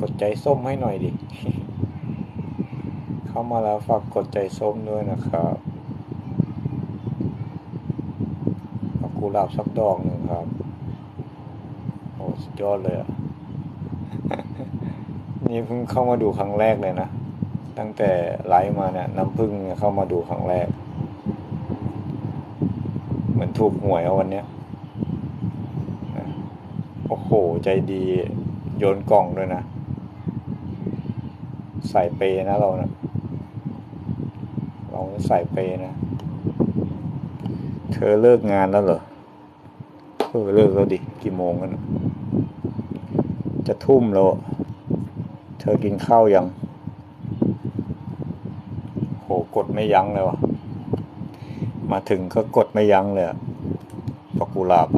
กดใจส้มให้หน่อยดิ เข้ามาแล้วฝากกดใจส้มด้วยนะครับเอากุหลาบสักดอกหนึ่งครับ โอ้สุดยอดเลยอะนี่เพิ่งเข้ามาดูครั้งแรกเลยนะ ตั้งแต่ไลฟ์มาเนี่ยน้ำพึ่งเข้ามาดูครั้งแรก เหมือนถูกหวยเอาวันเนี้ยโอ้โห ใจดีโยนกล่องด้วยนะ ใส่เปนะเรานะเราใส่เปนะ เธอเลิกงานแล้วเหรอเออเลิกแล้วดิกี่โมงกันจะทุ่มแล้วเธอกินข้าวยังโหกดไม่ยั้งเลยวะมาถึงก็กดไม่ยั้งเลยอะปกกุหลาบ